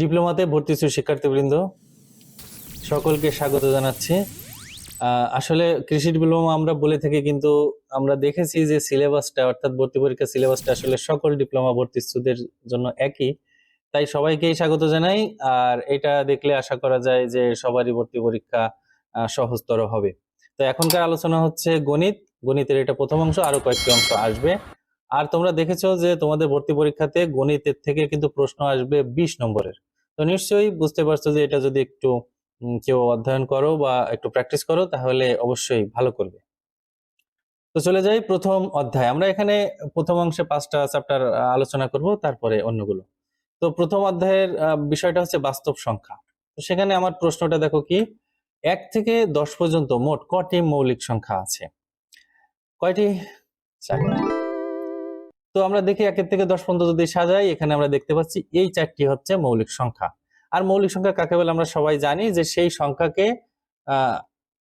ডিপ্লোমাতে ভর্তি শিক্ষার্থীবৃন্দ। সকলকে স্বাগত জানাচ্ছি। আসলে কৃষি ডিপ্লোমা আমরা বলে থাকি কিন্তু আমরা দেখেছি যে সিলেবাসটা, অর্থাৎ ভর্তি পরীক্ষা সিলেবাসটা আসলে সকল ডিপ্লোমা ভর্তি ইচ্ছুকদের জন্য একই। তাই সবাইকেই স্বাগত জানাই। আর এটা দেখলে আশা করা যায় যে সবারই ভর্তি পরীক্ষা সহজতর হবে। তো এখনকার আলোচনা হচ্ছে গণিত। গণিতের এটা প্রথম অংশ আরও কয়েকটি অংশ আসবে। আর তোমরা দেখেছ যে তোমাদের ভর্তি পরীক্ষাতে গণিতের থেকে কিন্তু প্রশ্ন আসবে বিশ নম্বরের। তো নিশ্চয়ই বুঝতে পারছ যে এটা যদি একটু কেউ অধ্যয়ন করো বা একটু প্র্যাকটিস করো, তাহলে অবশ্যই ভালো করবে। তো চলে যাই প্রথম অধ্যায়। আমরা এখানে প্রথম অংশে পাঁচটা চ্যাপ্টার আলোচনা করব, তারপরে অন্যগুলো। তো প্রথম অধ্যায়ের বিষয়টা হচ্ছে বাস্তব সংখ্যা। তো সেখানে আমার প্রশ্নটা দেখো কি, এক থেকে দশ পর্যন্ত মোট কটি মৌলিক সংখ্যা আছে? কয়টি? চারটি। তো আমরা দেখি একের থেকে দশ পর্যন্ত যদি সাজাই, এখানে আমরা দেখতে পাচ্ছি এই চারটি হচ্ছে মৌলিক সংখ্যা। আর মৌলিক সংখ্যা কাকে বলে আমরা সবাই জানি যে সেই সংখ্যাকে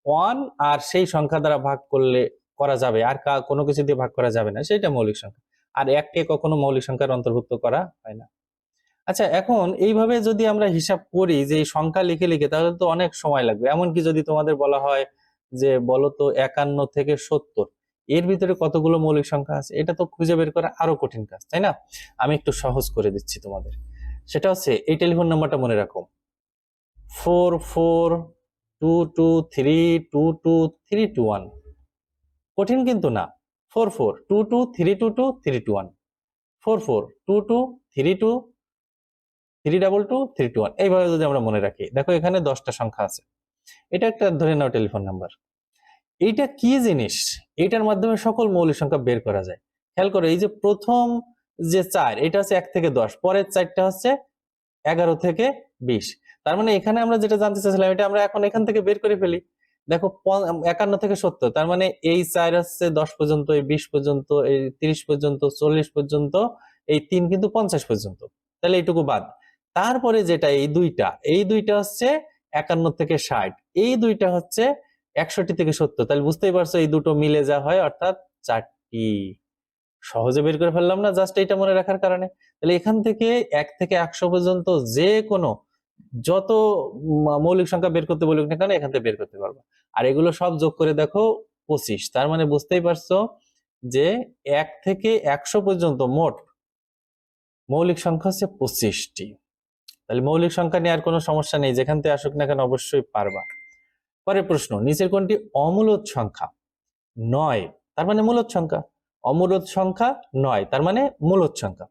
ওয়ান আর সেই সংখ্যা দ্বারা ভাগ করলে করা যাবে। আর কোনো কিছু দিয়ে ভাগ করা যাবে না, সেটা মৌলিক সংখ্যা। আর এককে কখনো মৌলিক সংখ্যার অন্তর্ভুক্ত করা হয় না। আচ্ছা এখন এইভাবে যদি আমরা হিসাব করি যে সংখ্যা লিখে লিখে, তাহলে তো অনেক সময় লাগবে। এমনকি যদি তোমাদের বলা হয় যে বলো তো একান্ন থেকে সত্তর এর ভিতরে কতগুলো মৌলিক সংখ্যা আছে, এটা তো খুঁজে বের করা আরও কঠিন কাজ, তাই না? আমি একটু সহজ করে দিচ্ছি তোমাদের। সেটা হচ্ছে, এই টেলিফোন নাম্বারটা মনে রাখো। Four four two two three two two three two one. কঠিন কিন্তু না। Four four two two three two two three two one. Four four two two three two three double two three two one. এইভাবে যদি আমরা মনে রাখি। দেখো এখানে দশটা সংখ্যা আছে। এটা একটা ধরে নাও টেলিফোন নাম্বার। এইটা কি জিনিস? এটার মাধ্যমে সকল মৌলিক সংখ্যা বের করা যায়। খেয়াল করো, এই যে প্রথম যে চার, এটা হচ্ছে এক থেকে দশ, পরের চারটা হচ্ছে এগারো থেকে বিশ। তার মানে এখানে আমরা যেটা জানতে চাইছিলাম, এটা আমরা এখন এখান থেকে বের করে ফেলি। দেখো একান্ন থেকে সত্তর, তার মানে এই চার হচ্ছে দশ পর্যন্ত, এই বিশ পর্যন্ত, এই তিরিশ পর্যন্ত, চল্লিশ পর্যন্ত, এই তিন কিন্তু পঞ্চাশ পর্যন্ত। তাহলে এইটুকু বাদ। তারপরে যেটা, এই দুইটা এই দুইটা হচ্ছে একান্ন থেকে ষাট, এই দুইটা হচ্ছে একষট্টি থেকে সত্তর। তাহলে বুঝতেই পারছ এই দুটো মিলে যা হয়, অর্থাৎ চারটি। সহজে বের করে ফেললাম না জাস্ট এইটা মনে রাখার কারণে। তাহলে এখান থেকে এক থেকে একশো পর্যন্ত যে কোনো, যত মৌলিক সংখ্যা বের করতে বলুক না কেন, এখান থেকে বের করতে পারব। আর এগুলো সব যোগ করে দেখো পঁচিশ। তার মানে বুঝতেই পারছ যে এক থেকে একশো পর্যন্ত মোট মৌলিক সংখ্যা হচ্ছে পঁচিশটি। তাহলে মৌলিক সংখ্যা নিয়ে আর কোনো সমস্যা নেই, যেখান থেকে আসুক না কেন অবশ্যই পারবা। পরের প্রশ্ন, নিচের কোনটি অমূলদ সংখ্যা? নয়, তার মানে মূলদ সংখ্যা। অমূলদ সংখ্যা নয়, তার মানে মূলদ সংখ্যা।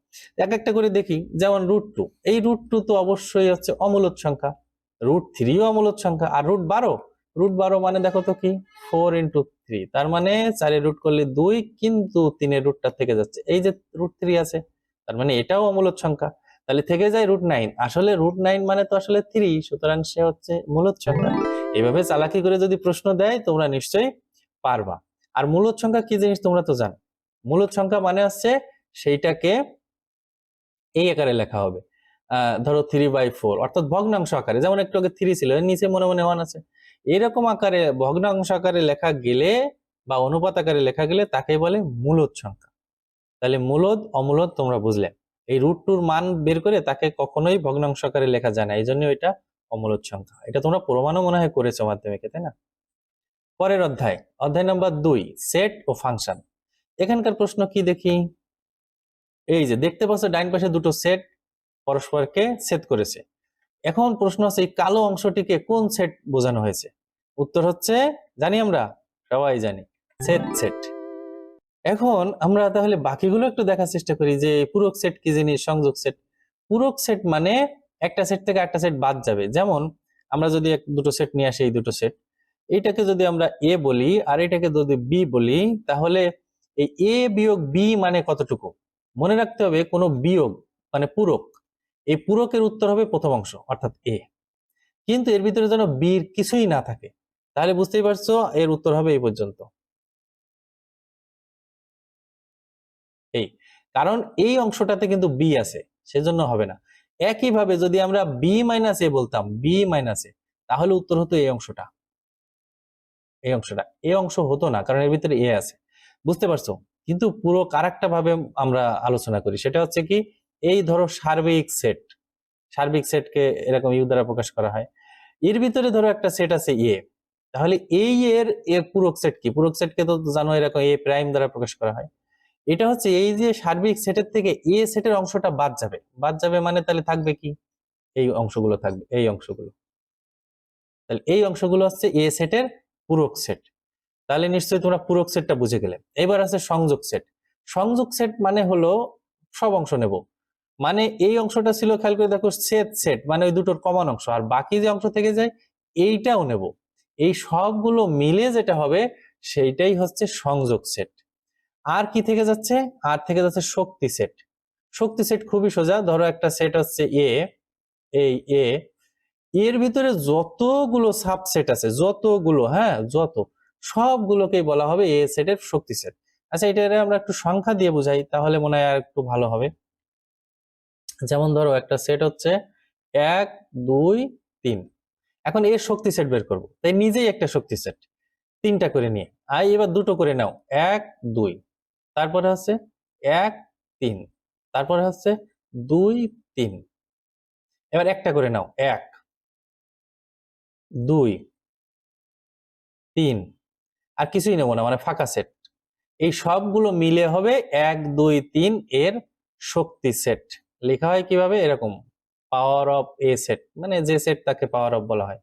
এক একটা করে দেখি, যেমন রুট টু এই রুট টু তো অবশ্যই হচ্ছে অমূলদ সংখ্যা। রুট থ্রিও অমূলদ সংখ্যা, আর রুট বারো রুট বারো মানে দেখো তো কি? ফোর ইন্টু থ্রি তার মানে চারে রুট করলে দুই, কিন্তু তিনের রুটটা থেকে যাচ্ছে। এই যে রুট থ্রি আছে, তার মানে এটাও অমূলদ সংখ্যা। তাহলে থেকে যায় রুট নাইন আসলে রুট নাইন মানে তো আসলে থ্রি সুতরাং সে হচ্ছে মূলদ সংখ্যা এভাবে চালাকি করে যদি প্রশ্ন দেয়, তোমরা নিশ্চয়ই পারবা। আর মূলদ সংখ্যা কি জিনিস তোমরা তো জানো? মূলদ সংখ্যা মানে হচ্ছে সেইটাকে এই আকারে লেখা হবে। ধরো থ্রি বাই ফোর অর্থাৎ ভগ্নাংশ আকারে। যেমন একটু আগে থ্রি ছিল নিচে মনে মনে ওয়ান আছে। এরকম আকারে, ভগ্নাংশ আকারে লেখা গেলে বা অনুপাত আকারে লেখা গেলে তাকে বলে মূলদ সংখ্যা তাহলে মূলদ, অমূলদ তোমরা বুঝলে। এই রুট টুর মান বের করে তাকে কখনোই ভগ্নাংশ আকারে লেখা যায় না। এই জন্য এটা অমূলদ সংখ্যা। এটা তোমরা প্রমাণও মনে হয় করেছ মাধ্যমিকে, তাই না? পরের অধ্যায় অধ্যায় নাম্বার দুই সেট ও ফাংশন এখানকার প্রশ্ন কি দেখি? এই যে, দেখতে পাচ্ছ ডাইন পাশে দুটো সেট পরস্পরকে সেট করেছে। এখন প্রশ্ন হচ্ছে এই কালো অংশটিকে কোন সেট বোঝানো হয়েছে? উত্তর হচ্ছে, জানি আমরা? সবাই জানি সেট সেট এখন আমরা তাহলে বাকিগুলো একটু দেখার চেষ্টা করি যে পূরক সেট কি জিনিস, সংযোগ সেট পূরক সেট মানে একটা সেট থেকে একটা সেট বাদ যাবে। যেমন আমরা যদি এক, দুটো সেট নিয়ে আসি, এই দুটো সেট এইটাকে যদি আমরা এ বলি আর এটাকে যদি বি বলি, তাহলে এই এ বিয়োগ বি মানে কতটুকু? মনে রাখতে হবে কোনো বিয়োগ মানে পূরক। এই পূরকের উত্তর হবে প্রথম অংশ, অর্থাৎ এ কিন্তু এর ভিতরে যেন বির কিছুই না থাকে, তাহলে বুঝতেই পারছ এর উত্তর হবে এই পর্যন্ত। কারণ এই অংশটাতে কিন্তু বি আছে, সেজন্য হবে না। একইভাবে যদি আমরা বি মাইনাস এ বলতাম বি মাইনাস এ তাহলে উত্তর হতো এই অংশটা। এই অংশটা এই অংশ হতো না, কারণ এর ভিতরে এ আছে। বুঝতে পারছ? কিন্তু পুরো কারেক্টটা ভাবে আমরা আলোচনা করি, সেটা হচ্ছে কি, এই ধরো সার্বিক সেট সার্বিক সেটকে এরকম ইউ দ্বারা প্রকাশ করা হয়। এর ভিতরে ধরো একটা সেট আছে এ তাহলে এই এর এর পূরক সেট কি? পূরক সেটকে তো জানো এরকম এ প্রাইম দ্বারা প্রকাশ করা হয়। এটা হচ্ছে এই যে সার্বিক সেটের থেকে এ সেটের অংশটা বাদ যাবে। বাদ যাবে মানে তাহলে থাকবে কি? এই অংশগুলো থাকবে, এই অংশগুলো। তাহলে এই অংশগুলো হচ্ছে এ সেটের পূরক সেট তাহলে নিশ্চয়ই তোমরা পূরক সেটটা বুঝে গেলে। এবার আছে সংযোগ সেট সংযোগ সেট মানে হলো সব অংশ নেব। মানে এই অংশটা ছিল, খেয়াল করে দেখো সেট সেট মানে ওই দুটোর কমন অংশ। আর বাকি যে অংশ থেকে যায়, এইটাও নেব। এই সবগুলো মিলে যেটা হবে, সেইটাই হচ্ছে সংযোগ সেট আর কি থেকে যাচ্ছে? আর থেকে যাচ্ছে শক্তি সেট শক্তি সেট খুবই সোজা। ধরো একটা সেট হচ্ছে এ এই এ এর ভিতরে যতগুলো সাবসেট আছে, যতগুলো হ্যাঁ যত, সবগুলোকেই বলা হবে এ সেটের শক্তি সেট আচ্ছা এটা আমরা একটু সংখ্যা দিয়ে বুঝাই, তাহলে মনে হয় আর একটু ভালো হবে। যেমন ধরো একটা সেট হচ্ছে এক, দুই, তিন। এখন এর শক্তি সেট বের করব। তাই নিজেই একটা শক্তি সেট তিনটা করে নিয়ে। আই এবার দুটো করে নাও। এক, দুই। তারপরে হচ্ছে এক, তিন। তারপরে হচ্ছে দুই, তিন। এবার একটা করে নাও, এক, দুই, তিন। আর কিছুই নেব না মানে ফাঁকা সেট। এই সবগুলো মিলে হবে এক, দুই, তিন এর শক্তি সেট। লেখা হয় কীভাবে? এরকম পাওয়ার অফ এ সেট মানে যে সেট তাকে পাওয়ার অফ বলা হয়।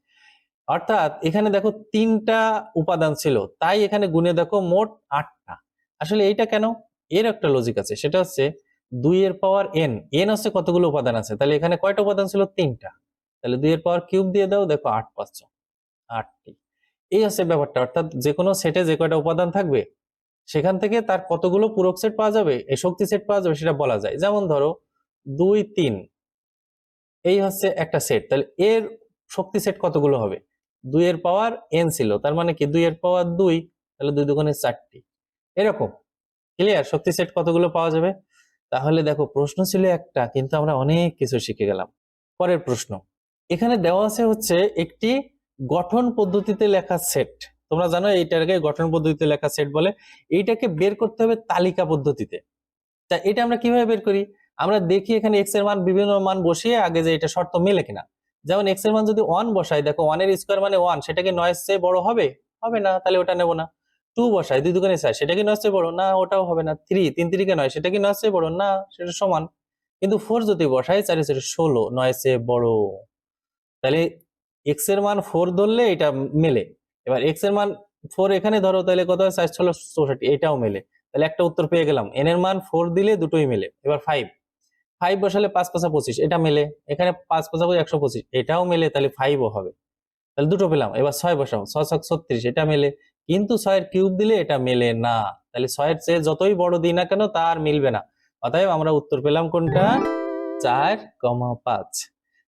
অর্থাৎ এখানে দেখো তিনটা উপাদান ছিল, তাই এখানে গুণে দেখো মোট আটটা। আসলে এইটা কেন? এর একটা লজিক আছে, সেটা হচ্ছে দুই এর পাওয়ার এন এন হচ্ছে কতগুলো উপাদান আছে? তাহলে এখানে কয়টা উপাদান ছিল? তিনটা। তাহলে দুই এর পাওয়ার কিউব দিয়ে দাও, দেখো আট পাচ্ছ আটটি। এই হচ্ছে ব্যাপারটা, অর্থাৎ যে কোনো সেটে যে কয়টা উপাদান থাকবে, সেখান থেকে তার কতগুলো পূরক সেট পাওয়া যাবে, এই শক্তি সেট পাওয়া যাবে, সেটা বলা যায়। যেমন ধরো, দুই, তিন, এই হচ্ছে একটা সেট তাহলে এর শক্তি সেট কতগুলো হবে? দুই এর পাওয়ার এন ছিল, তার মানে কি? দুই এর পাওয়ার দুই, তাহলে দুই দুগুণে চারটি। এরকম। ক্লিয়ার শক্তি সেট কতগুলো পাওয়া যাবে? তাহলে দেখো, প্রশ্ন ছিল একটা, কিন্তু আমরা অনেক কিছু শিখে গেলাম। পরের প্রশ্ন। এখানে দেওয়া আছে হচ্ছে একটি গঠন পদ্ধতিতে লেখা সেট তোমরা জানো এইটাকে গঠন পদ্ধতিতে লেখা সেট বলে। এইটাকে বের করতে হবে তালিকা পদ্ধতিতে। তা এটা আমরা কীভাবে বের করি? আমরা দেখি এখানে এক্সের মান, বিভিন্ন মান বসিয়ে আগে যে এটা শর্ত মেলে কিনা। যেমন এক্সের মান যদি ওয়ান বসাই, দেখো ওয়ানের স্কোয়ার মানে ওয়ান সেটা কি নয় বড় হবে? হবে না, তাহলে ওটা নেব না। টু বসাই, দুই দুগুণে চার সেটা কি নয় চেয়ে বড়? না, ওটাও হবে না। থ্রি, তিন তিরিকে নয়, সেটা কি নয় চেয়ে বড়? না, সেটা সমান। কিন্তু ফোর যদি বসাই চারি সেটা ষোলো, নয় চেয়ে বড়। তাহলে এক্সের মান ফোর ধরলে এটা মেলে। এবার এক্সের মান ফোর এখানে ধরো, তাহলে কত হয়? চার ষোলো, চৌষট্টি, এটাও মেলে। তাহলে একটা উত্তর পেয়ে গেলাম। এন এর মান ফোর দিলে দুটোই মেলে। এবার ফাইভ ফাইভ বসালে পাঁচ পাঁচা পঁচিশ, এটা মেলে। এখানে পাঁচ পাঁচা একশো পঁচিশ, এটাও মেলে, তাহলে ফাইভও হবে। তাহলে দুটো পেলাম। এবার ছয় বসাও ছয়, ছত্রিশ, এটা মেলে। কিন্তু ছয়ের কিউব দিলে এটা মেলে না। তাহলে ছয়ের চেয়ে যতই বড় দিই না কেন তার মিলবে না। অতএব আমরা উত্তর পেলাম কোনটা? চার কমা পাঁচ।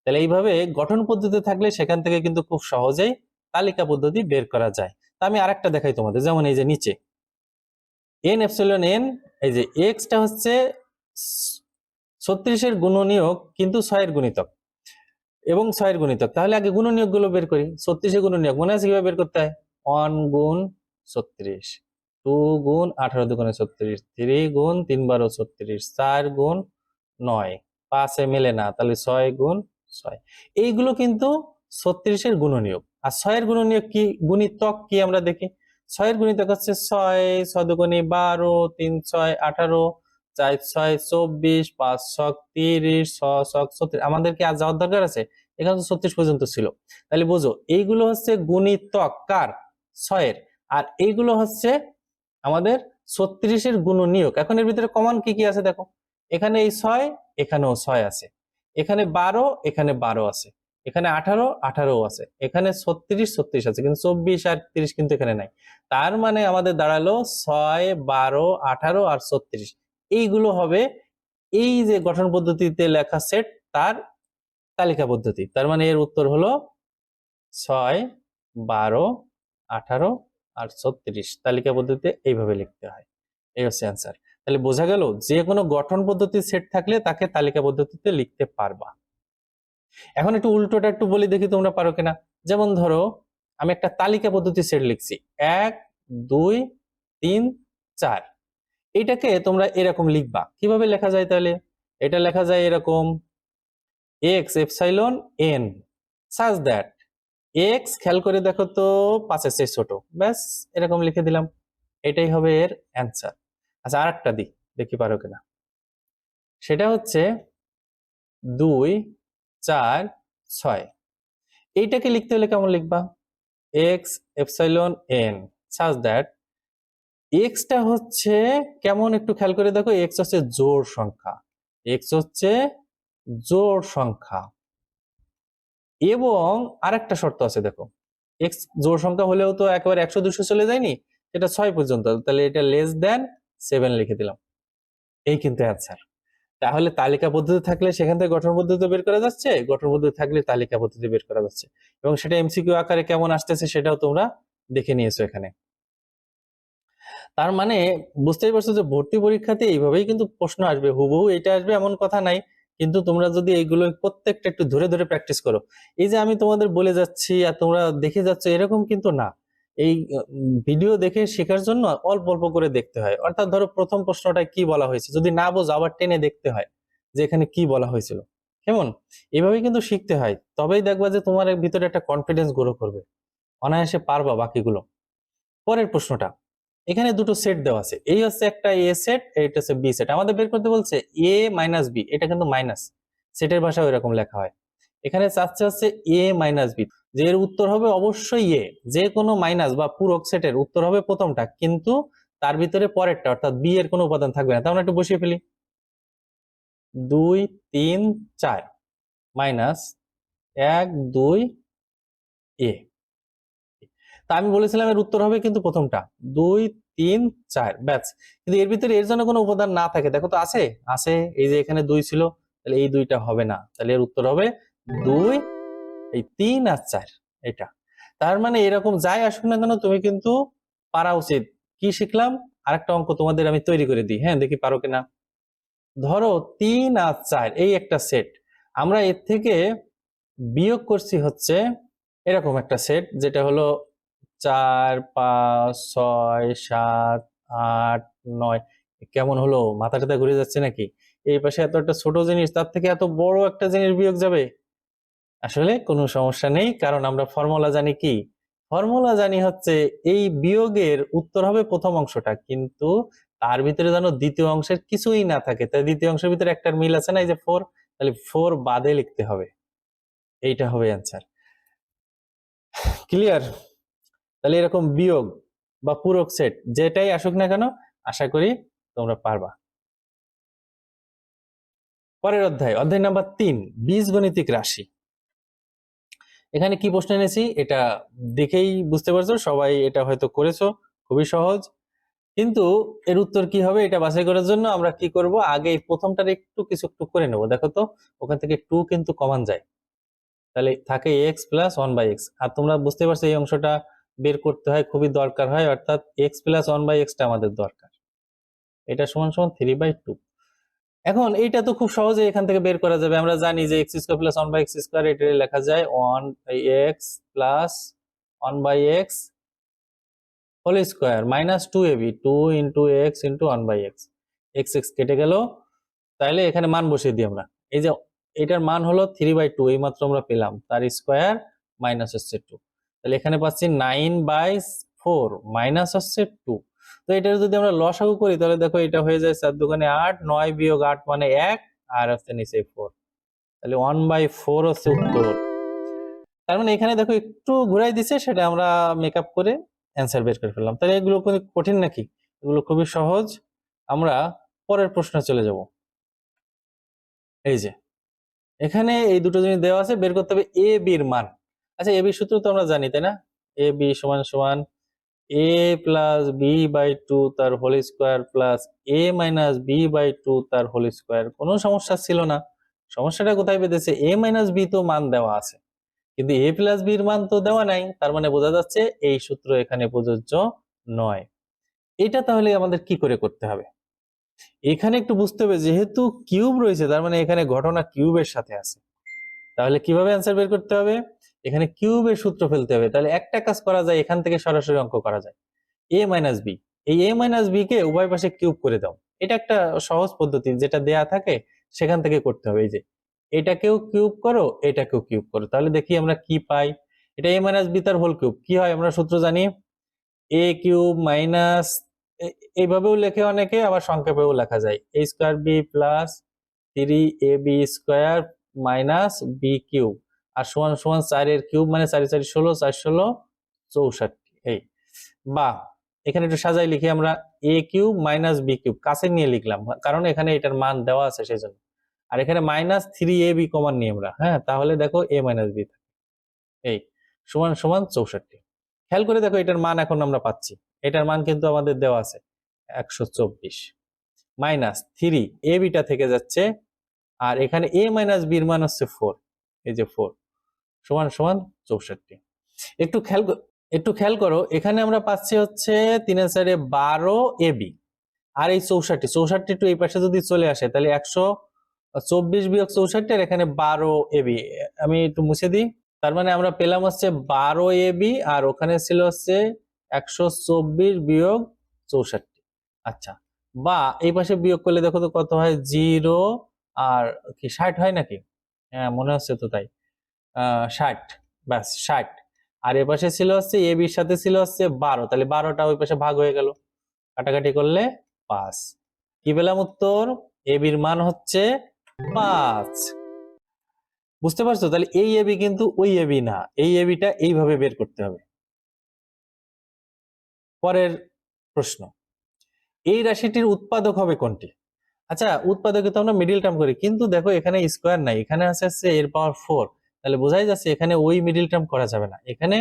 তাহলে এইভাবে গঠন পদ্ধতি থাকলে সেখান থেকে কিন্তু খুব সহজেই তালিকা পদ্ধতি বের করা যায়। তা আমি আরেকটা দেখাই তোমাদের, যেমন এই যে নিচে। এন এপসিলন এন এই যে এক্সটা হচ্ছে ছত্রিশের গুণনীয়ক কিন্তু ছয়ের গুণিতক। এবং ছয়ের গুণিতক। তাহলে আগে গুণনীয়কগুলো বের করি। ছত্রিশের গুণনীয়ক, মনে আছে কীভাবে বের করতে হয়? ওয়ান গুণ ছত্রিশ, টু গুণ আঠারো দুগুণে ছত্রিশ, থ্রি গুণ তিন বারো ছত্রিশ, চার গুণ নয়, পাঁচে মেলে না, তাহলে ছয় গুণ ছয়। এইগুলো কিন্তু ছত্রিশের গুণনীয়ক। আর ছয়ের গুণনীয়ক কি? গুণিতক কি আমরা দেখি? ছয়ের গুণিতক হচ্ছে ছয় ছয় দুগুণে বারো, তিন ছয় আঠারো, চার ছয় চব্বিশ, পাঁচ ছক তিরিশ, ছ ছক ছত্রিশ। আমাদের কি আজ যাওয়ার দরকার আছে? এখানে তো ছত্রিশ পর্যন্ত ছিল। তাহলে বুঝো, এইগুলো হচ্ছে গুণিতক। কার? ছয়ের। আর এইগুলো হচ্ছে আমাদের ছত্রিশের গুণনীয়ক। এখন এর ভিতরে কমন কি কি আছে দেখো? এখানে এই ছয়, এখানেও ছয় আছে। এখানে বারো এখানে বারো আছে। এখানে আঠারো আঠারো আছে। এখানে ছত্রিশ ছত্রিশ আছে। কিন্তু চব্বিশ আর তিরিশ কিন্তু এখানে নাই। তার মানে আমাদের দাঁড়াল ছয়, বারো, আঠারো আর ছত্রিশ। এইগুলো হবে এই যে গঠন পদ্ধতিতে লেখা সেট তার তালিকা পদ্ধতি। তার মানে এর উত্তর হলো ছয়, বারো আঠারো আর ছত্রিশ তালিকা পদ্ধতিতে এইভাবে লিখতে হয়। এই হচ্ছে অ্যান্সার তাহলে বোঝা গেল যে কোনো গঠন পদ্ধতি সেট থাকলে তাকে তালিকা পদ্ধতিতে লিখতে পারবা। এখন একটু উল্টোটা একটু বলি দেখি তোমরা পারো কিনা। যেমন ধরো, আমি একটা তালিকা পদ্ধতি সেট লিখছি। এক, দুই, তিন, চার। এটাকে তোমরা এরকম লিখবা। কীভাবে লেখা যায় তাহলে? এটা লেখা যায় এরকম X epsilon N such that X খেয়াল করে দেখো তো পাঁচের চেয়ে ছোট। ব্যাস, এরকম লিখে দিলাম। এটাই হবে এর অ্যান্সার আচ্ছা আর একটা দিই, দেখি পারো কিনা। সেটা হচ্ছে দুই, চার, ছয়। এইটাকে লিখতে হলে কেমন লিখবা? X epsilon N such that extra হচ্ছে কেমন একটু খেয়াল করে দেখো এক্স হচ্ছে জোর সংখ্যা। এক্স হচ্ছে জোর সংখ্যা। এবং আরেকটা শর্ত আছে, দেখো। এক্স জোড় সংখ্যা হলেও তো একেবারে একশো দুশো চলে যায়নি, এটা ছয় পর্যন্ত, তাহলে এটা লেস দেন সেভেন লিখে দিলাম। এই কিন্তু অ্যান্সার তাহলে তালিকা পদ্ধতি থাকলে সেখান থেকে গঠন পদ্ধতি বের করা যাচ্ছে, গঠন পদ্ধতি থাকলে তালিকা পদ্ধতি বের করা যাচ্ছে। এবং সেটা এমসিকিউ আকারে কেমন আসতেছে সেটাও তোমরা দেখে নিয়েছো এখানে। তার মানে বুঝতেই পারছ যে ভর্তি পরীক্ষাতে এইভাবেই কিন্তু প্রশ্ন আসবে, হুবহু এটা আসবে এমন কথা নাই। কিন্তু তোমরা যদি এইগুলো প্রত্যেকটা একটু ধরে ধরে প্র্যাকটিস করো। এই যে আমি তোমাদের বলে যাচ্ছি আর তোমরা দেখে যাচ্ছ, এরকম কিন্তু না। এই ভিডিও দেখে শেখার জন্য অল্প অল্প করে দেখতে হয়। অর্থাৎ ধরো প্রথম প্রশ্নটা কি বলা হয়েছে? যদি না বোঝো, আবার টেনে দেখতে হয় যে এখানে কি বলা হয়েছিল। কেমন? এভাবে কিন্তু শিখতে হয়। তবেই দেখবা যে তোমার ভিতরে একটা কনফিডেন্স গ্রো করবে। অনায়াসে পারবা বাকিগুলো। পরের প্রশ্নটা। এখানে দুটো সেট দেওয়া আছে। এই হচ্ছে একটা এ সেট এটা হচ্ছে বি সেট আমাদের বের করতে বলছে এ মাইনাস বি এটা কিন্তু মাইনাস সেটের ভাষা এরকম লেখা হয়। এখানে চাচ্ছে হচ্ছে এ মাইনাস বি যে এর উত্তর হবে অবশ্যই এ যে কোনো মাইনাস বা পূরক সেটের উত্তর হবে প্রথমটা। কিন্তু তার ভিতরে পরেরটা, অর্থাৎ বি এর কোনো উপাদান থাকবে না। তাহলে একটু বসিয়ে ফেলি। দুই, তিন, চার। মাইনাস এক, দুই এ তা আমি বলেছিলাম এর উত্তর হবে কিন্তু প্রথমটা। দুই, তিন, চার, ব্যাস। কিন্তু এর ভিতরে এর জন্য কোনো উপাদান না থাকে। দেখো তো আছে। আছে, এই যে এখানে দুই ছিল, তাহলে এই দুইটা হবে না। তাহলে এর উত্তর হবে দুই, এই তিন আর চার, এটা। তার মানে এরকম যাই আসুক না কেন, তুমি কিন্তু পারা উচিত। কি শিখলাম? আরেকটা অঙ্ক তোমাদের আমি তৈরি করে দিই। হ্যাঁ দেখি পারো কিনা? ধরো তিন আর চার, এই একটা সেট আমরা এর থেকে বিয়োগ করছি হচ্ছে এরকম একটা সেট যেটা হলো চার, পাঁচ, ছয়, সাত, আট, নয়। কেমন হলো? মাথা টাথা ঘুরে যাচ্ছে নাকি? এই পাশে এত একটা ছোট জিনিস, তার থেকে এত বড় একটা জিনিস বিয়োগ যাবে? আসলে কোনো সমস্যা নেই, কারণ আমরা ফর্মুলা জানি কি? ফর্মুলা জানি হচ্ছে এই বিয়োগের উত্তর হবে প্রথম অংশটা, কিন্তু তার ভিতরে যেন দ্বিতীয় অংশের কিছুই না থাকে। তাই দ্বিতীয় অংশের ভিতরে একটা মিল আছে না, এই যে ফোর তাহলে ফোর বাদে লিখতে হবে। এইটা হবে অ্যান্সার ক্লিয়ার তাহলে এরকম বিয়োগ বা পূরক সেট যেটাই আসুক না কেন, আশা করি তোমরা পারবা। পরের অধ্যায় অধ্যায় নাম্বার তিন, বীজগণিতিক রাশি। এখানে কি প্রশ্ন এনেছি, এটা দেখেই বুঝতে পারছ, সবাই এটা হয়তো করেছ, খুবই সহজ। কিন্তু এর উত্তর কি হবে এটা বাছাই করার জন্য আমরা কি করব, আগে প্রথমটার একটু কিছু একটু করে নেব। দেখো তো, ওখান থেকে টু কিন্তু কমান যায়। তাহলে থাকে X plus one by X. আর তোমরা বুঝতে পারছ এই অংশটা বের করতে হয়, খুবই দরকার হয়। অর্থাৎ এক্স প্লাস ওয়ান বাই এক্সটা আমাদের দরকার। এটা সমান সমান থ্রি বাই টু এখন এইটা তো খুব সহজে এখান থেকে বের করা যাবে। আমরা জানি যে X square plus one by X square এটা লেখা যায় one X plus one by X whole square minus two AB two into X into one by X X X কেটে গেল। তাইলে এখানে মান বসিয়ে দিই আমরা। এই যে এটার মান হলো থ্রি বাই টু এই মাত্র আমরা পেলাম। তার স্কোয়ার মাইনাস হচ্ছে টু তাহলে এখানে পাচ্ছি নাইন বাই ফোর মাইনাস হচ্ছে টু তো এটা যদি আমরা লসাগু করি, তাহলে দেখো এটা হয়ে যায় চার দোকানে আট, নয় বিয়োগ আট মানে এক, আর হচ্ছে নিচে ফোর তাহলে ওয়ান বাই ফোর হচ্ছে উত্তর। তার মানে এখানে দেখো একটু ঘুরাই দিছে, সেটা আমরা মেকআপ করে অ্যান্সার বের করে ফেললাম। তাহলে এগুলো কোনো কঠিন নাকি? এগুলো খুবই সহজ। আমরা পরের প্রশ্নে চলে যাব। এই যে, এখানে এই দুটো জিনিস দেওয়া আছে, বের করতে হবে এ বির মান। আচ্ছা এ বি সূত্র তো আমরা জানি, তাই না? এ বি সমান সমান A plus B by two তার whole square plus A minus B by two তার হোল স্কোয়ার। কোনো সমস্যা ছিল না। সমস্যাটা কোথায় পেতেছে এ মাইনাস বি তো মান দেওয়া আছে। কিন্তু এ প্লাস বির মান তো দেওয়া নাই। তার মানে বোঝা যাচ্ছে এই সূত্র এখানে প্রযোজ্য নয়। এটা তাহলে আমাদের কি করে করতে হবে? এখানে একটু বুঝতে হবে, যেহেতু কিউব রয়েছে, তার মানে এখানে ঘটনা কিউবের সাথে আছে। তাহলে কীভাবে অ্যান্সার বের করতে হবে? এখানে কিউবের সূত্র ফেলতে হবে। তাহলে একটা কাজ করা যায়, এখান থেকে সরাসরি অঙ্ক করা যায়। এ মাইনাস বি এই এ মাইনাস বি কে উভয় পাশে কিউব করে দাও। এটা একটা সহজ পদ্ধতি, যেটা দেয়া থাকে সেখান থেকে করতে হবে। এই যে, এটাকেও কিউব করো, এটাকেও কিউব করো। তাহলে দেখি আমরা কি পাই। এটা এ মাইনাস বি তার হোল কিউব কি হয় আমরা সূত্র জানি? এ কিউব মাইনাস এইভাবেও লেখে অনেকে, আবার সংক্ষেপেও লেখা যায়। A square B plus three A B square minus B cube আর সমান সমান চারের কিউব মানে চারি চারি, ষোলো, চার, ষোলো, চৌষট্টি, এই। বা, এখানে একটু সাজাই লিখি আমরা, A cube minus B cube, কাছে নিয়ে লিখলাম, কারণ এখানে এটার মান দেওয়া আছে সেই জন্য আর এখানে মাইনাস থ্রি এ বি কমান নিয়ে আমরা হ্যাঁ? তাহলে দেখো এ মাইনাস বি এই, সমান সমান চৌষট্টি। খেয়াল করে দেখো এটার মান এখন আমরা পাচ্ছি, এটার মান কিন্তু আমাদের দেওয়া আছে একশো চব্বিশ। মাইনাস থ্রি এ বিটা থেকে যাচ্ছে, আর এখানে এ মাইনাস বির মান হচ্ছে ফোর, এই যে ফোর। সমান সমান চৌষট্টি। একটু খেয়াল একটু খেয়াল করো, এখানে আমরা পাচ্ছি হচ্ছে তিনের সাইডে বারো এ বি আর এই চৌষট্টি চৌষট্টি একটু এই পাশে যদি চলে আসে, তাহলে একশো চব্বিশ বিয়োগ চৌষট্টি আর এখানে বারো এ বি। আমি একটু মুছে দিই, তার মানে আমরা পেলাম হচ্ছে বারো এ বি আর ওখানে ছিল হচ্ছে একশো চব্বিশ বিয়োগ চৌষট্টি। আচ্ছা বা এই পাশে বিয়োগ করলে দেখো তো কত হয়? জিরো আর কি, ষাট হয় নাকি? হ্যাঁ মনে হচ্ছে তো তাই। ষাট। ব্যাস, ষাট। আর এ পাশে ছিল হচ্ছে, এ বির সাথে ছিল হচ্ছে বারো। তাহলে বারোটা ওই পাশে ভাগ হয়ে গেল। কাটাকাটি করলে পাঁচ। কি পেলাম উত্তর? এ বির মান হচ্ছে পাঁচ। বুঝতে পারছ? তাহলে এই এবি কিন্তু ওই এবি না। এই এবিটা এইভাবে বের করতে হবে। পরের প্রশ্ন। এই রাশিটির উৎপাদক হবে কোনটি? আচ্ছা উৎপাদকে তো আমরা মিডিল টার্ম করি। কিন্তু দেখো, এখানে স্কোয়ার নাই। এখানে আছে এর পাওয়ার ফোর তাহলে বোঝাই যাচ্ছে এখানে ওই মিডিল টার্ম করা যাবে না। এখানে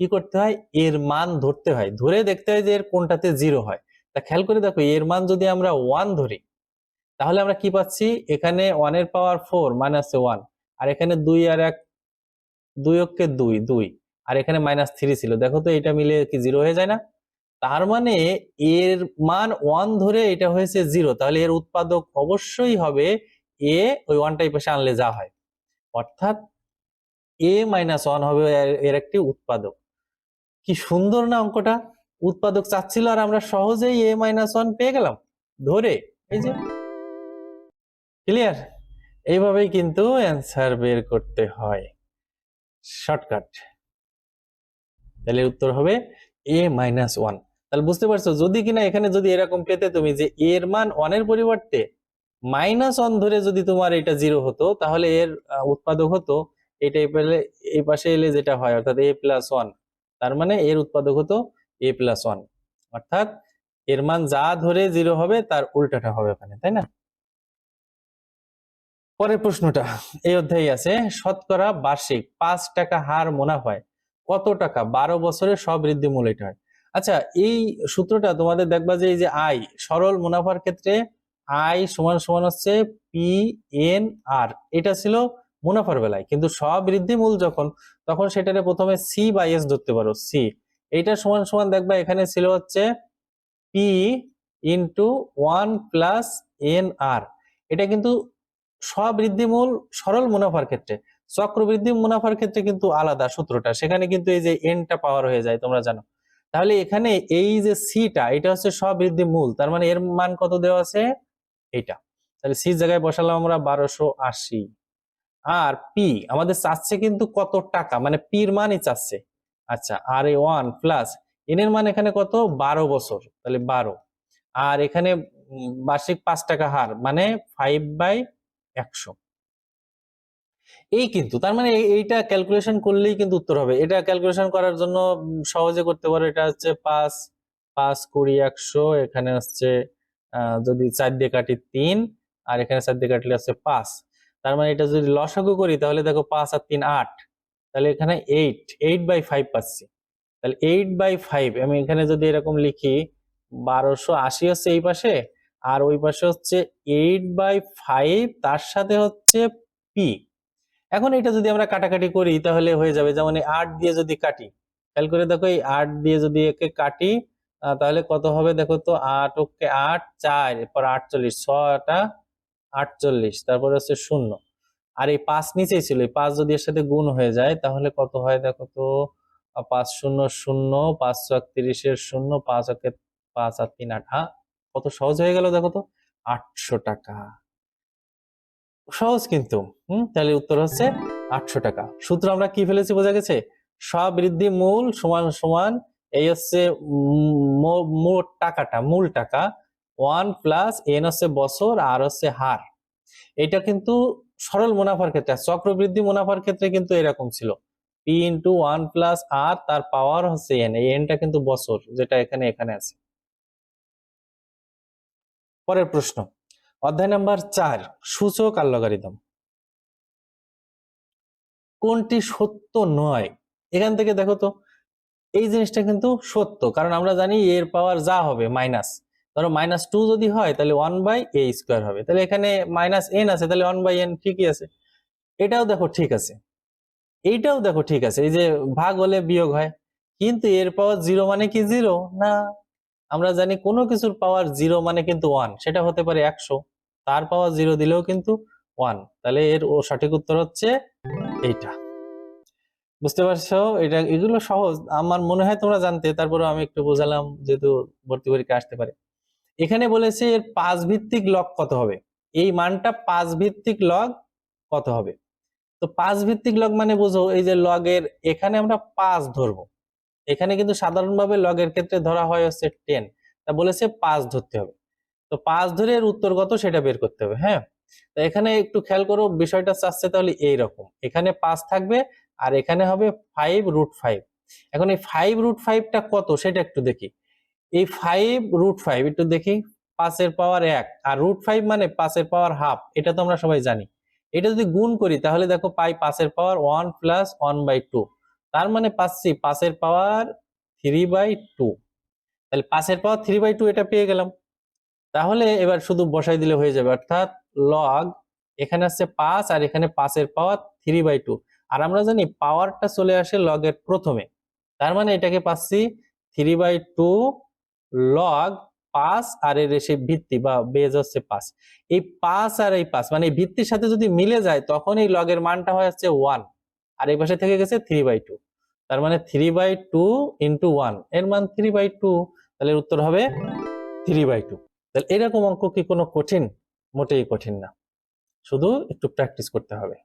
কি করতে হয়? এর মান ধরতে হয়। ধরে দেখতে হয় যে এর কোনটাতে জিরো হয়। তা খেয়াল করে দেখো, এর মান যদি আমরা ওয়ান ধরি, তাহলে আমরা কি পাচ্ছি? এখানে ওয়ানের পাওয়ার ফোর মানে ওয়ান আর এখানে দুই আর এক, দুই অক্ষে দুই দুই, আর এখানে মাইনাস থ্রি ছিল। দেখো তো এটা মিলে কি জিরো হয়ে যায় না? তার মানে এর মান ওয়ান ধরে এটা হয়েছে জিরো তাহলে এর উৎপাদক অবশ্যই হবে এ ওই ওয়ানটা এই পাশে আনলে যা হয়। অর্থাৎ এ মাইনাস ওয়ান হবে এর- একটি উৎপাদক। কি সুন্দর না অঙ্কটা? উৎপাদক চাচ্ছিল আর আমরা সহজেই এ মাইনাস ওয়ান পেয়ে গেলাম। ধরে, এই যে। ক্লিয়ার এইভাবেই কিন্তু অ্যান্সার বের করতে হয়। শর্টকাট তাহলে উত্তর হবে এ মাইনাস ওয়ান তাহলে বুঝতে পারছ, যদি কিনা এখানে যদি এরকম পেতে তুমি যে এর মান ওয়ানের পরিবর্তে মাইনাস ওয়ান ধরে যদি তোমার এটা জিরো হতো, তাহলে এর উৎপাদক হতো পেলে এই পাশে এলে যেটা হয়, অর্থাৎ এ প্লাস ওয়ান তার মানে এর উৎপাদক হতো এ প্লাস ওয়ান অর্থাৎ এর মান যা ধরে জিরো হবে, তার উল্টাটা হবে ওখানে, তাই না? পরের প্রশ্নটা, এই অধ্যায়ে আছে, শতকরা বার্ষিক পাঁচ টাকা হার মুনাফায় কত টাকা? বারো বছরে সব বৃদ্ধি মূল এটা হয়। আচ্ছা এই সূত্রটা তোমাদের দেখবা যে এই যে আয় সরল মুনাফার ক্ষেত্রে আয় সমান সমান হচ্ছে পি এন আর এটা ছিল মুনাফার বেলায়। কিন্তু সব বৃদ্ধি মূল যখন, তখন সেটারে প্রথমে সি বা এস ধরতে পারো সি এইটা সমান সমান দেখবা এখানে ছিল হচ্ছে P into one plus N আর এটা কিন্তু স্ববৃদ্ধিমূল সরল মুনাফার ক্ষেত্রে। চক্রবৃদ্ধি মুনাফার ক্ষেত্রে কিন্তু আলাদা সূত্রটা। সেখানে কিন্তু এই যে এনটা পাওয়ার হয়ে যায়, তোমরা জানো। তাহলে এখানে এই যে সিটা এটা হচ্ছে স্ববৃদ্ধি মূল। তার মানে এর মান কত দেওয়া আছে? এটা তাহলে সি জায়গায় বসালাম আমরা বারোশো আশি। আর পি আমাদের চাচ্ছে কিন্তু কত টাকা? মানে পির মানই চাচ্ছে। আচ্ছা আর এ ওয়ান প্লাস এন এর মান এখানে কত? বারো বছর, তাহলে বারো। আর এখানে বার্ষিক পাঁচ টাকা হার মানে ফাইভ বাই একশো। এই কিন্তু, তার মানে এই- এইটা ক্যালকুলেশন করলেই কিন্তু উত্তর হবে। এটা ক্যালকুলেশন করার জন্য সহজে করতে পারো। এটা হচ্ছে পাঁচ পাঁচ কুড়ি একশো, এখানে হচ্ছে যদি চার দিয়ে কাটি তিন, আর এখানে চার দিয়ে কাটলে হচ্ছে পাঁচ। তার মানে এটা যদি লসাগু করি, তাহলে দেখো পাঁচ আর তিন আট। তাহলে এখানে এইট এইট বাই ফাইভ পাচ্ছি। তাহলে এইট বাই ফাইভ আমি এখানে যদি এরকম লিখি, বারোশো আশি হচ্ছে এই পাশে, আর ওই পাশে হচ্ছে এইট বাই ফাইভ তার সাথে হচ্ছে পি এখন এটা যদি আমরা কাটাকাটি করি, তাহলে হয়ে যাবে, যেমন এই আট দিয়ে যদি কাটি, খেয়াল করে দেখো এই আট দিয়ে যদি একে কাটি তাহলে কত হবে? দেখো তো আট, ওকে আট, চার, এরপর আটচল্লিশ, ছটা আটচল্লিশ, তারপরে হচ্ছে শূন্য। আর এই পাঁচ নিচেই ছিল, এই পাঁচ যদি এর সাথে গুণ হয়ে যায়, তাহলে কত হয় দেখো তো? পাঁচ শূন্য শূন্য, পাঁচ তিরিশের শূন্য, পাঁচ ওকে পাঁচ আর তিন আট হ্যাঁ? কত সহজ হয়ে গেল দেখো তো? আটশো টাকা। সহজ কিন্তু, হুম? তাহলে উত্তর হচ্ছে আটশো টাকা। সূত্র আমরা কি ফেলেছি বোঝা গেছে? সবৃদ্ধি মূল সমান সমান এই হচ্ছে মোট টাকাটা, মূল টাকা ওয়ান প্লাস এন হচ্ছে বছর, আর হচ্ছে হার। এটা কিন্তু সরল মুনাফার ক্ষেত্রে, চক্রবৃদ্ধি মুনাফার ক্ষেত্রে কিন্তু এরকম ছিল। পি ইন্টু ওয়ান প্লাস আর তার পাওয়ার হচ্ছে এন এই এনটা কিন্তু বছর, যেটা এখানে এখানে আছে। পরের প্রশ্ন। অধ্যায় নাম্বার চার, সূচক আর লগারিদম কোনটি সত্য নয়? এখান থেকে দেখো তো, এই জিনিসটা কিন্তু সত্য, কারণ আমরা জানি এর পাওয়ার যা হবে মাইনাস ধরো মাইনাস টু যদি হয়, তাহলে ওয়ান বাই এ স্কোয়ার হবে। তাহলে এখানে মাইনাস এন আছে, তাহলে ওয়ান বাই এন ঠিকই আছে। এটাও দেখো ঠিক আছে। এইটাও দেখো ঠিক আছে, এই যে ভাগ হলে বিয়োগ হয়। কিন্তু এর পাওয়ার জিরো মানে কি জিরো না। আমরা জানি কোনো কিছুর পাওয়ার জিরো মানে কিন্তু ওয়ান সেটা হতে পারে একশো। তার পাওয়ার জিরো দিলেও কিন্তু ওয়ান তাহলে এর ও সঠিক উত্তর হচ্ছে এইটা। বুঝতে পারছ? এটা, এগুলো সহজ। আমার মনে হয় তোমরা জানতে তারপরে আমি একটু বোঝালাম, যেহেতু ভর্তি পরীক্ষা আসতে পারে। এখানে বলেছে এর পাঁচ ভিত্তিক লগ কত হবে? এই মানটা পাঁচ ভিত্তিক লগ কত হবে? তো পাঁচ ভিত্তিক লগ মানে বুঝো, এই যে লগের এখানে আমরা পাঁচ ধরবো। এখানে কিন্তু সাধারণভাবে লগের ক্ষেত্রে ধরা হয় হচ্ছে টেন তা বলেছে পাঁচ ধরতে হবে। তো পাঁচ ধরে এর উত্তর কত? সেটা বের করতে হবে হ্যাঁ? তো এখানে একটু খেয়াল করো, বিষয়টা চাচ্ছে তাহলে এইরকম। এখানে পাঁচ থাকবে আর এখানে হবে ফাইভ রুট ফাইভ এখন এই ফাইভ রুট ফাইভটা কত? সেটা একটু দেখি। এই ফাইভ রুট ফাইভ একটু দেখি, পাঁচের পাওয়ার এক, আর রুট ফাইভ মানে পাঁচের পাওয়ার হাফ এটা তো আমরা সবাই জানি। এটা যদি গুণ করি, তাহলে দেখো পাই পাঁচের power one plus one by two তার মানে পাচ্ছি পাঁচের পাওয়ার থ্রি বাই টু তাহলে পাঁচের পাওয়ার থ্রি বাই টু এটা পেয়ে গেলাম। তাহলে এবার শুধু বসাই দিলে হয়ে যাবে, অর্থাৎ লগ এখানে আসছে পাঁচ আর এখানে পাঁচের পাওয়ার থ্রি বাই টু আর আমরা জানি পাওয়ারটা চলে আসে লগের প্রথমে, তার মানে এটাকে পাচ্ছি থ্রি বাই টু লগ পাঁচ আর এর এসে ভিত্তি বা বেজ হচ্ছে পাঁচ এই পাঁচ আর এই পাঁচ মানে ভিত্তির সাথে যদি মিলে যায়, তখন এই লগের মানটা হয়ে যাচ্ছে ওয়ান আর এই পাশে থেকে গেছে থ্রি বাই টু তার মানে থ্রি বাই টু ইন্টু ওয়ানের মান থ্রি বাই টু তাহলে উত্তর হবে থ্রি বাই টু তাহলে এরকম অঙ্ক কি কোনো কঠিন? মোটেই কঠিন না। শুধু একটু প্র্যাকটিস করতে হবে।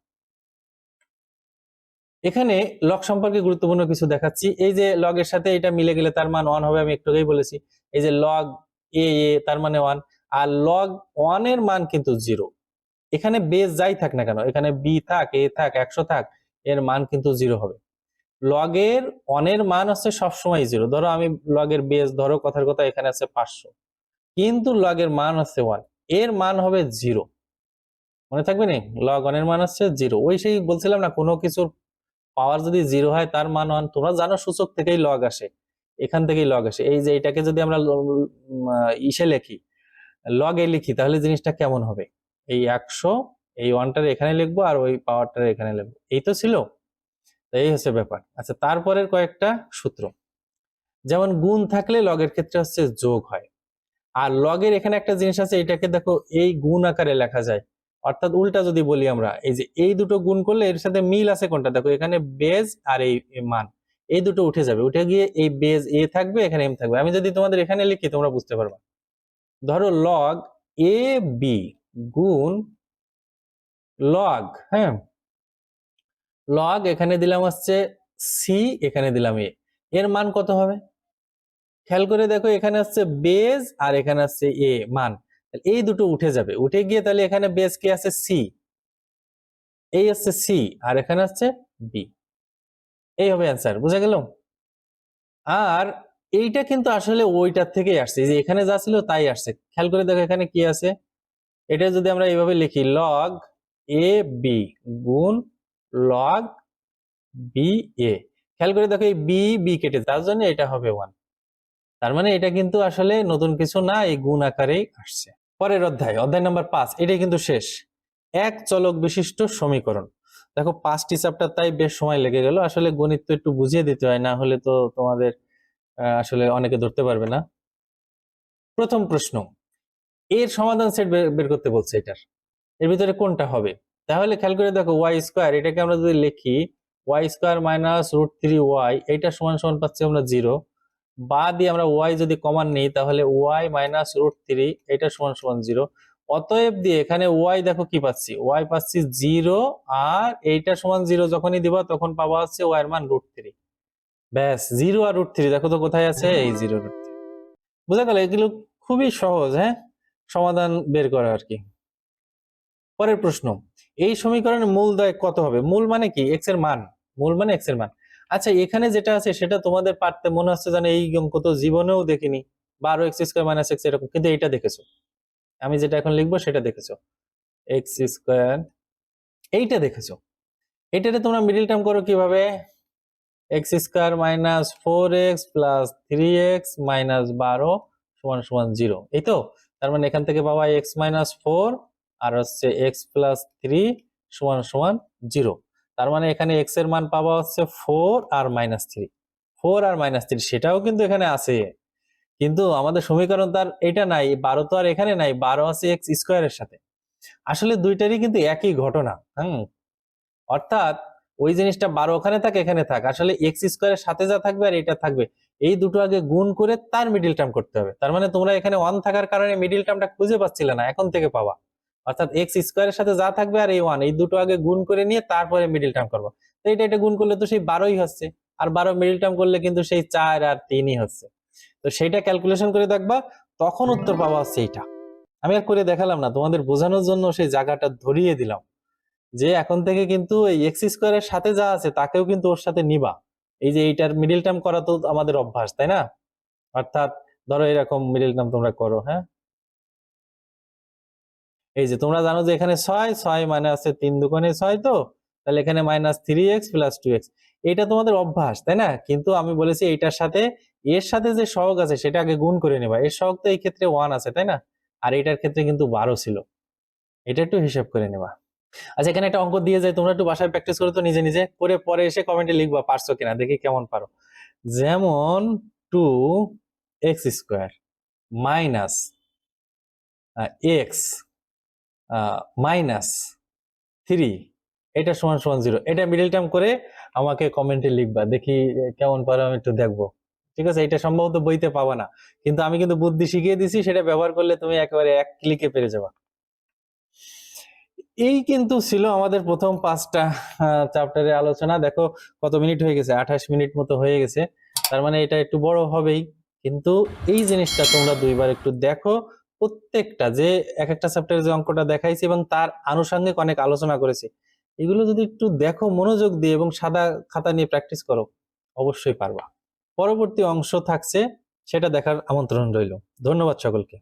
এখানে লগ সম্পর্কে গুরুত্বপূর্ণ কিছু দেখাচ্ছি। এই যে লগের সাথে এটা মিলে গেলে তার মান ওয়ান হবে, আমি একটু আগেই বলেছি। এই যে লগ এ এ তার মানে ওয়ান আর লগ ওয়ানের মান কিন্তু জিরো এখানে বেস যাই থাক না কেন, এখানে বি থাক এ থাক, একশো থাক, এর মান কিন্তু জিরো হবে। লগের অনের মান হচ্ছে সবসময় জিরো ধরো আমি লগের বেস ধরো কথার কথা এখানে আছে পাঁচশো। কিন্তু লগের মান হচ্ছে ওয়ানের মান হবে জিরো মনে থাকবে নি? লগ অনের মান হচ্ছে জিরো ওই সেই বলছিলাম না, কোনো কিছুর পাওয়ার যদি জিরো হয়, তার মান ওয়ান, তোমরা জানো সূচক থেকেই লগ আসে, এখান থেকেই লগ আসে। এই যে এটাকে যদি আমরা ইসে লিখি লগে লিখি, তাহলে জিনিসটা কেমন হবে? এই একশো, এই ওয়ানটার এখানে লিখব আর ওই পাওয়ারটার এখানে লিখব। এই তো ছিল। এই হচ্ছে ব্যাপার। আচ্ছা তারপরের কয়েকটা সূত্র। যেমন গুণ থাকলে লগের ক্ষেত্রে হচ্ছে যোগ হয়। আর লগের এখানে একটা জিনিস আছে, এটাকে দেখো, এই গুণ আকারে লেখা যায়। অর্থাৎ উল্টা যদি বলি আমরা, এই যে এই দুটো গুণ করলে এর সাথে মিল আছে কোনটা? দেখো এখানে বেজ আর এই মান, এই দুটো উঠে যাবে। উঠে গিয়ে এই বেজ এ থাকবে, এখানে এম থাকবে। আমি যদি তোমাদের এখানে লিখি, তোমরা বুঝতে পারবা। ধরো লগ এ বি গুণ লগ হ্যাঁ? লগ এখানে দিলাম হচ্ছে সি এখানে দিলাম এ এর মান কত হবে? খেয়াল করে দেখো, এখানে আসছে বেজ আর এখানে আসছে এ মান। এই দুটো উঠে যাবে। উঠে গিয়ে তাহলে এখানে বেজ কি আছে? সি এই হচ্ছে সি আর এখানে হচ্ছে বি এই হবে অ্যান্সার বুঝা গেল? আর এইটা কিন্তু আসলে ওইটার থেকেই আসছে যে এখানে যা ছিল তাই আসছে। খেয়াল করে দেখো এখানে কি আছে? এটা যদি আমরা এইভাবে লিখি লগ এ বি গুণ লগ বি এ খেয়াল করে দেখো এই বি বি কেটে, তার জন্য এটা হবে ওয়ান তার মানে এটা কিন্তু আসলে নতুন কিছু না, এই গুণ আকারেই আসছে। পরের অধ্যায় অধ্যায় নাম্বার পাঁচ, এটাই কিন্তু শেষ। এক চলক বিশিষ্ট সমীকরণ। দেখো, পাঁচটি চ্যাপ্টার তাই বেশ সময় লেগে গেল। আসলে গণিত তো একটু বুঝিয়ে দিতে হয়, না হলে তো তোমাদের আসলে অনেকে ধরতে পারবে না। প্রথম প্রশ্ন, এর সমাধান সেট বের করতে বলছে এটার। এর ভিতরে কোনটা হবে? তাহলে খেয়াল করে দেখো ওয়াই স্কোয়ার এটাকে আমরা যদি লিখি y square minus root three y এটা সমান সমান পাচ্ছি আমরা জিরো বা দিয়ে আমরা ওয়াই যদি কমান নিই, তাহলে ওয়াই মাইনাস রুট থ্রি এটা সমান সমান জিরো অতএব দিয়ে এখানে ওয়াই দেখো কি পাচ্ছি? ওয়াই পাচ্ছি জিরো আর এইটা সমান জিরো যখনই দিবা, তখন পাওয়া হচ্ছে ওয়াই এর মান রুট থ্রি ব্যাস জিরো আর রুট থ্রি দেখো তো কোথায় আছে? এই জিরো রুট থ্রি বুঝা গেল এগুলো খুবই সহজ হ্যাঁ? সমাধান বের করা আর কি। পরের প্রশ্ন, এই সমীকরণের মূল দয় কত হবে? মূল মানে কি? এক্সের মান। মূল মানে এক্সের মান। আচ্ছা এখানে যেটা আছে সেটা তোমাদের পারতে মনে হচ্ছে যেন এই অঙ্ক তো জীবনেও দেখিনি। বারো এক্স স্কোয়ার মাইনাস এক্স এরকম, কিন্তু এইটা দেখেছ। আমি যেটা এখন লিখব সেটা দেখেছ। এক্স স্কোয়ার, এইটা দেখেছ। এটাতে তোমরা মিডিল টার্ম করো কীভাবে? X square minus four x plus three x minus বারো সমান সমান জিরো। এই তো? তার মানে এখান থেকে পাওয়া এক্স মাইনাস ফোর আর হচ্ছে এক্স প্লাস থ্রি সমান সমান জিরো। তার মানে এখানে এক্সের মান পাওয়া হচ্ছে ফোর আর মাইনাস থ্রি ফোর আর মাইনাস থ্রি সেটাও কিন্তু এখানে আছে। কিন্তু আমাদের সমীকরণ তার এটা নাই, বারো তো আর এখানে নাই, বারো আছে এক্স স্কোয়ারের সাথে। আসলে দুইটারই কিন্তু একই ঘটনা, হুম? অর্থাৎ ওই জিনিসটা বারো ওখানে থাক, এখানে থাক। আসলে এক্স স্কোয়ারের সাথে যা থাকবে আর এটা থাকবে, এই দুটো আগে গুণ করে তার মিডিল টার্ম করতে হবে। তার মানে তোমরা এখানে ওয়ান থাকার কারণে মিডিল টার্মটা খুঁজে পাচ্ছিলে না, এখন থেকে পাবা। অর্থাৎ এক্স স্কোয়ারের সাথে যা থাকবে আর এই ওয়ান এই দুটো আগে গুণ করে নিয়ে তারপরে মিডিল টার্ম করব। তো এটা এটা গুণ করলে তো সেই বারোই হচ্ছে, আর বারো মিডিল টার্ম করলে কিন্তু সেই চার আর তিনই হচ্ছে। তো সেইটা ক্যালকুলেশন করে দেখবা, তখন উত্তর পাওয়া হচ্ছে এইটা। আমি আর করে দেখালাম না, তোমাদের বোঝানোর জন্য সেই জায়গাটা ধরিয়ে দিলাম। যে এখন থেকে কিন্তু এই এক্স স্কোয়ারের সাথে যা আছে, তাকেও কিন্তু ওর সাথে নিবা। এই যে এইটার মিডিল টার্ম করা তো আমাদের অভ্যাস, তাই না? অর্থাৎ ধরো এরকম মিডিল টার্ম তোমরা করো হ্যাঁ? এই যে তোমরা জানো যে এখানে ছয় ছয় মানে আছে তিন দুগুণে ছয় তো? তাহলে এখানে minus three x plus two x এটা তোমাদের অভ্যাস, তাই না? কিন্তু আমি বলেছি এইটার সাথে, এর সাথে যে সহগ আছে সেটা আগে গুণ করে নেবা। এর সহগ তো এই ক্ষেত্রে ওয়ান আছে, তাই না? আর এটার ক্ষেত্রে কিন্তু বারো ছিল। এটা একটু হিসাব করে নেবা। আচ্ছা এখানে একটা অঙ্ক দিয়ে যায়, তোমরা একটু বাসায় প্র্যাকটিস করো তো নিজে নিজে। করে পরে এসে কমেন্টে লিখবা, পারছ কিনা? দেখি কেমন পারো। যেমন two x square minus x minus three এটা সমান সমান জিরো এটা মিডিল টার্ম করে আমাকে কমেন্টে লিখবা, দেখি কেমন পারো, আমি একটু দেখব। ঠিক আছে? এটা সম্ভবত বইতে পাবা না। কিন্তু আমি কিন্তু বুদ্ধি শিখিয়ে দিছি, সেটা ব্যবহার করলে তুমি একেবারে এক ক্লিকে পেরে যাবা। এই কিন্তু ছিল আমাদের প্রথম পাঁচটা চ্যাপ্টারে আলোচনা। দেখো কত মিনিট হয়ে গেছে, আঠাশ মিনিট মতো হয়ে গেছে। তার মানে এটা একটু বড় হবেই। কিন্তু এই জিনিসটা তোমরা দুইবার একটু দেখো প্রত্যেকটা যে এক একটা চ্যাপ্টারে যে অঙ্কটা দেখাইছি এবং তার আনুষঙ্গিক অনেক আলোচনা করেছি, এগুলো যদি একটু দেখো মনোযোগ দিয়ে এবং সাদা খাতা নিয়ে প্র্যাকটিস করো, অবশ্যই পারবা। পরবর্তী অংশ থাকছে, সেটা দেখার আমন্ত্রণ রইল। ধন্যবাদ সকলকে।